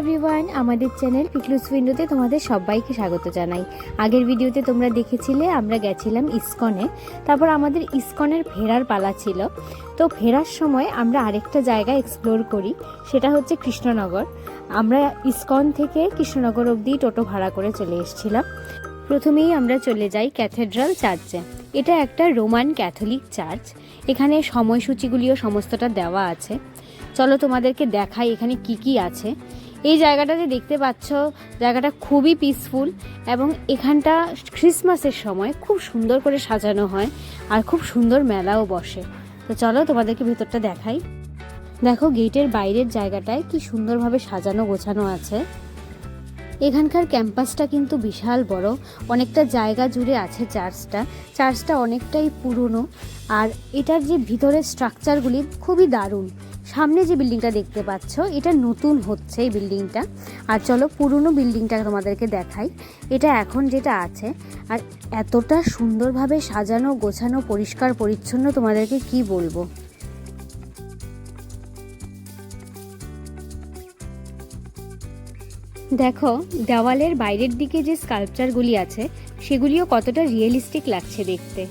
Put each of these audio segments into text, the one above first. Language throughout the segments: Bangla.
এভরিওয়ান আমাদের চ্যানেল পিকলুস উইন্ডোতে তোমাদের সবাইকে স্বাগত জানাই। আগের ভিডিওতে তোমরা দেখেছিলে, আমরা গেছিলাম ইসকনে। তারপর আমাদের ইসকনের ফেরার পালা ছিল। তো ফেরার সময় আমরা আরেকটা জায়গা এক্সপ্লোর করি, সেটা হচ্ছে কৃষ্ণনগর। আমরা ইসকন থেকে কৃষ্ণনগর অবধি টোটো ভাড়া করে চলে এসেছিলাম। প্রথমেই আমরা চলে যাই ক্যাথেড্রাল চার্চে। এটা একটা রোমান ক্যাথলিক চার্চ। এখানে সময়সূচিগুলিও সমস্তটা দেওয়া আছে। চলো তোমাদেরকে দেখাই এখানে কি কি আছে। এই জায়গাটা যে দেখতে পাচ্ছ, জায়গাটা খুবই পিসফুল এবং এখানটা ক্রিসমাসের সময় খুব সুন্দর করে সাজানো হয় আর খুব সুন্দর মেলাও বসে। তো চলো তোমাদেরকে ভিতরটা দেখাই। দেখো গেটের বাইরের জায়গাটায় কি সুন্দরভাবে সাজানো গোছানো আছে। এখানকার ক্যাম্পাসটা কিন্তু বিশাল বড়, অনেকটা জায়গা জুড়ে আছে চার্চটা। চার্চটা অনেকটাই পুরনো আর এটার যে ভিতরের স্ট্রাকচারগুলি খুবই দারুণ। সামনে যে বিল্ডিংটা দেখতে পাচ্ছ, এটা নতুন হচ্ছে এই বিল্ডিংটা। আর চলো পুরনো বিল্ডিংটা তোমাদেরকে দেখাই। এটা এখন যেটা আছে, আর এতটা সুন্দরভাবে সাজানো, গোছানো, পরিষ্কার, পরিচ্ছন্ন তোমাদেরকে কি বলব? দেখো, দেওয়ালের বাইরের দিকে যে স্কাল্পচারগুলি আছে, সেগুলিও কতটা রিয়েলিস্টিক লাগছে দেখতে।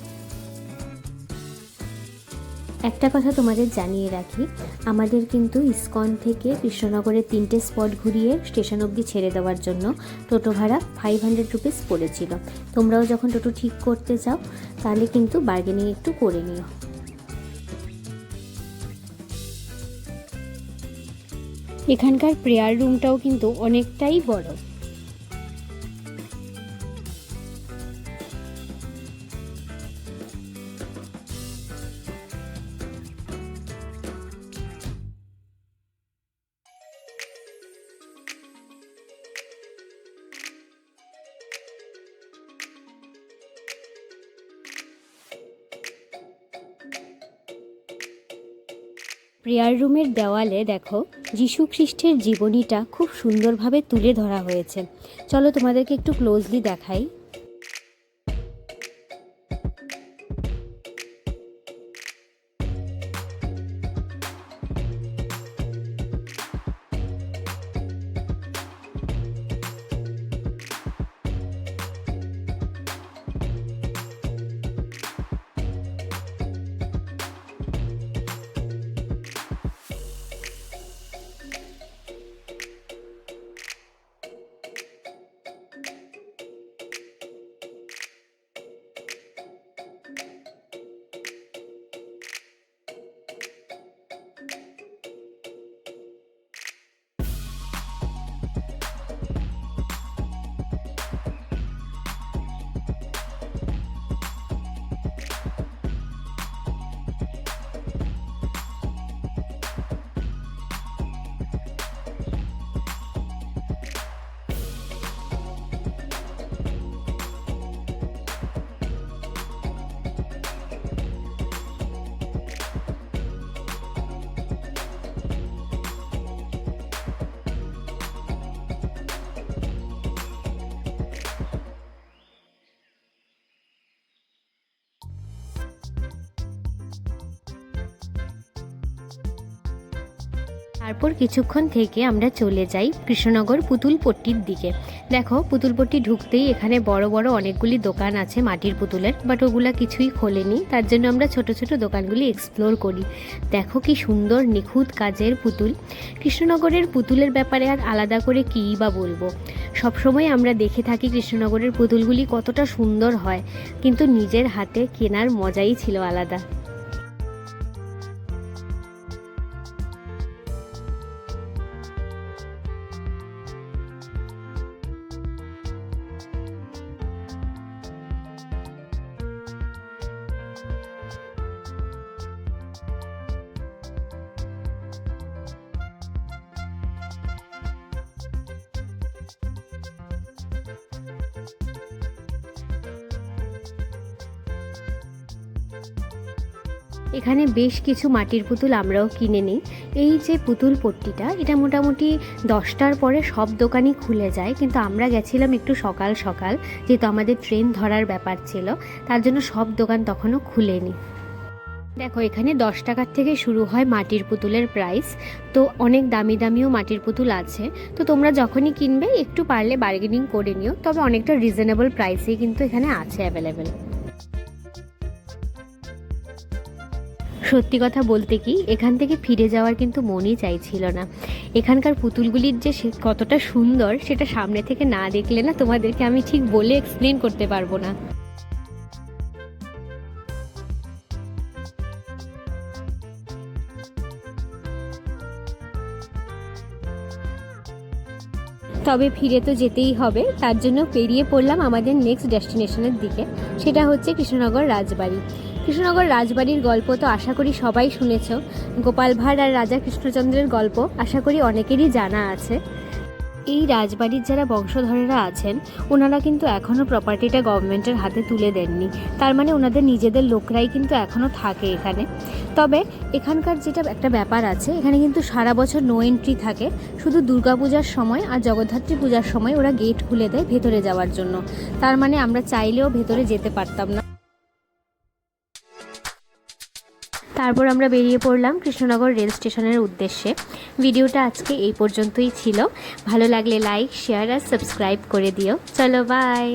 একটা কথা তোমাদের জানিয়ে রাখি, আমাদের কিন্তু ইসকন থেকে কৃষ্ণনগরের তিনটে স্পট ঘুরিয়ে স্টেশন অবধি ছেড়ে দেওয়ার জন্য টোটো ভাড়া ফাইভ হান্ড্রেড রুপিস পড়েছিল। তোমরাও যখন টোটো ঠিক করতে চাও, তাহলে কিন্তু বার্গেনিং একটু করে নিও। এখানকার প্রেয়ার রুমটাও কিন্তু অনেকটাই বড়। প্রেয়ার রুমের দেওয়ালে দেখো, যীশু খ্রিস্টের জীবনীটা খুব সুন্দরভাবে তুলে ধরা হয়েছে। চলো তোমাদেরকে একটু ক্লোজলি দেখাই। তারপর কিছুক্ষণ থেকে আমরা চলে যাই কৃষ্ণনগর পুতুলপট্টির দিকে। দেখো, পুতুলপট্টি ঢুকতেই এখানে বড় বড় অনেকগুলি দোকান আছে মাটির পুতুলের, বাট ওগুলা কিছুই খোলেনি। তার জন্য আমরা ছোট ছোট দোকানগুলি এক্সপ্লোর করি। দেখো কি সুন্দর, নিখুঁত কাজের পুতুল। কৃষ্ণনগরের পুতুলের ব্যাপারে আর আলাদা করে কী বা বলব? সবসময় আমরা দেখে থাকি কৃষ্ণনগরের পুতুলগুলি কতটা সুন্দর হয়, কিন্তু নিজের হাতে কেনার মজাই ছিল আলাদা। এখানে বেশ কিছু মাটির পুতুল আমরাও কিনে নিই। এই যে পুতুল পট্টিটা, এটা মোটামুটি দশটার পরে সব দোকানই খুলে যায়। কিন্তু আমরা গেছিলাম একটু সকাল সকাল, যেহেতু আমাদের ট্রেন ধরার ব্যাপার ছিল, তার জন্য সব দোকান তখনও খুলেনি দেখো, এখানে দশ টাকার থেকে শুরু হয় মাটির পুতুলের প্রাইস তো অনেক দামি দামিও মাটির পুতুল আছে। তো তোমরা যখনই কিনবে, একটু পারলে বার্গেনিং করে নিও। তবে অনেকটা রিজনেবল প্রাইসেই কিন্তু এখানে আছে অ্যাভেলেবেল সত্যি কথা বলতে কি, এখান থেকে ফিরে যাওয়ার কিন্তু মনই চাইছিল না। এখানকার পুতুলগুলির যে কতটা সুন্দর, সেটা সামনে থেকে না দেখলে না তোমাদেরকে আমি ঠিক বলে এক্সপ্লেন করতে পারব না। তবে ফিরে তো যেতেই হবে, তার জন্য পেরিয়ে পড়লাম আমাদের নেক্সট ডেস্টিনেশনের দিকে, সেটা হচ্ছে কৃষ্ণনগর রাজবাড়ি। কৃষ্ণনগর রাজবাড়ির গল্প তো আশা করি সবাই শুনেছ। গোপাল ভাঁড় আর রাজা কৃষ্ণচন্দ্রের গল্প আশা করি অনেকেরই জানা আছে। এই রাজবাড়ির যারা বংশধরেরা আছেন, ওনারা কিন্তু এখনও প্রপার্টিটা গভর্নমেন্টের হাতে তুলে দেননি। তার মানে ওনাদের নিজেদের লোকরাই কিন্তু এখনও থাকে এখানে। তবে এখানকার যেটা একটা ব্যাপার আছে, এখানে কিন্তু সারা বছর নো এন্ট্রি থাকে। শুধু দুর্গাপূজার সময় আর জগদ্ধাত্রী পূজার সময় ওরা গেট খুলে দেয় ভেতরে যাওয়ার জন্য। তার মানে আমরা চাইলেও ভেতরে যেতে পারতাম না। তারপর আমরা বেরিয়ে পড়লাম কৃষ্ণনগর রেল স্টেশনের উদ্দেশ্যে। ভিডিওটা আজকে এই পর্যন্তই ছিল। ভালো লাগলে লাইক শেয়ার আর সাবস্ক্রাইব করে দিও। চলো বাই